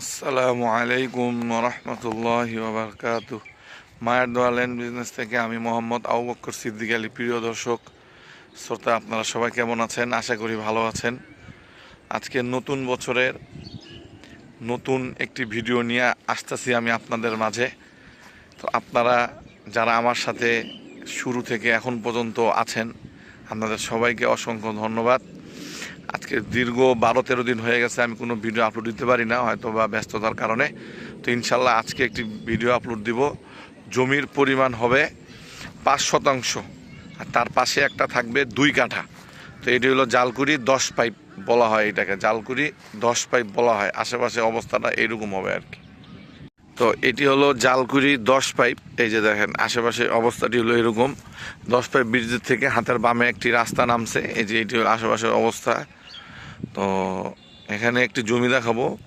আসসালামু আলাইকুম রহমতুল্লাহি ওবরকাত। মায়ের দোয়া ল্যান্ড বিজনেস থেকে আমি মোহাম্মদ আবু বক্কর সিদ্দিক আলী। প্রিয় দর্শক, শ্রোতা, আপনারা সবাই কেমন আছেন? আশা করি ভালো আছেন। আজকে নতুন বছরের নতুন একটি ভিডিও নিয়ে আসতেছি আমি আপনাদের মাঝে। তো আপনারা যারা আমার সাথে শুরু থেকে এখন পর্যন্ত আছেন, আপনাদের সবাইকে অসংখ্য ধন্যবাদ। আজকে দীর্ঘ বারো, তেরো দিন হয়ে গেছে, আমি কোনো ভিডিও আপলোড দিতে পারি না হয়তো বা ব্যস্ততার কারণে। তো ইনশাল্লাহ আজকে একটি ভিডিও আপলোড দিব। জমির পরিমাণ হবে পাঁচ শতাংশ, আর তার পাশে একটা থাকবে দুই কাঠা। তো এটি হলো জালকুড়ি দশ পাইপ বলা হয় এটাকে, জালকুড়ি দশ পাইপ বলা হয়। আশেপাশে অবস্থাটা এরকম হবে আর কি। তো এটি হলো জালকুড়ি দশ পাইপ। এই যে দেখেন, আশেপাশে অবস্থাটি হলো এরকম। দশ পাইপ ব্রিজের থেকে হাতের বামে একটি রাস্তা নামছে। এই যে এটি হলো আশেপাশের অবস্থা। তো এখানে একটি জমি দেখাবো।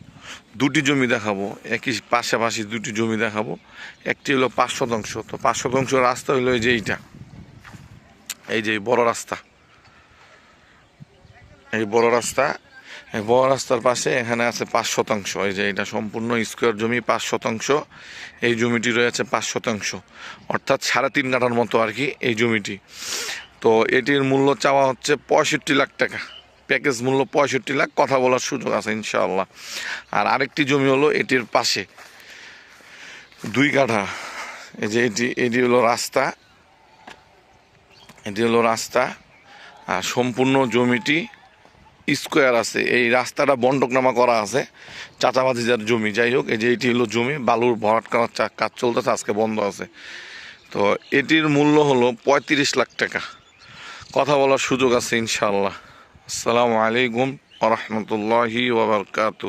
দুটি জমি দেখাবো। একই পাশাপাশি দুটি জমি দেখাবো। একটি হলো পাঁচ শতাংশ। তো পাঁচ শতাংশ রাস্তা হলো এই যে এইটা। এই যে বড় রাস্তা। এই বড় রাস্তা। বড় রাস্তার পাশে এখানে আছে পাঁচ শতাংশ। এই যে এটা সম্পূর্ণ স্কোয়ার জমি পাঁচ শতাংশ, এই জমিটি রয়েছে পাঁচ শতাংশ। অর্থাৎ সাড়ে তিন কাঠার মতো আর কি এই জমিটি। তো এটির মূল্য চাওয়া হচ্ছে পঁয়ষট্টি লাখ টাকা। প্যাকেজ মূল্য পঁয়ষট্টি লাখ, কথা বলার সুযোগ আছে ইনশাআল্লাহ। আর আরেকটি জমি হলো এটির পাশে দুই কাঠা। এই যে এটি এটি হলো রাস্তা। এটি হলো রাস্তা। আর সম্পূর্ণ জমিটি স্কোয়ার আছে। এই রাস্তাটা বন্টকনামা করা আছে। চাচাবাজিজার জমি, যাই হোক, এই যে এটি হলো জমি, বালুর ভরাট করার কাজ চলতেছে, আজকে বন্ধ আছে। তো এটির মূল্য হলো পঁয়ত্রিশ লাখ টাকা। কথা বলার সুযোগ আছে ইনশাল্লাহ আসসালামু আলাইকুম রহমতুল্লাহি ওবরকাতু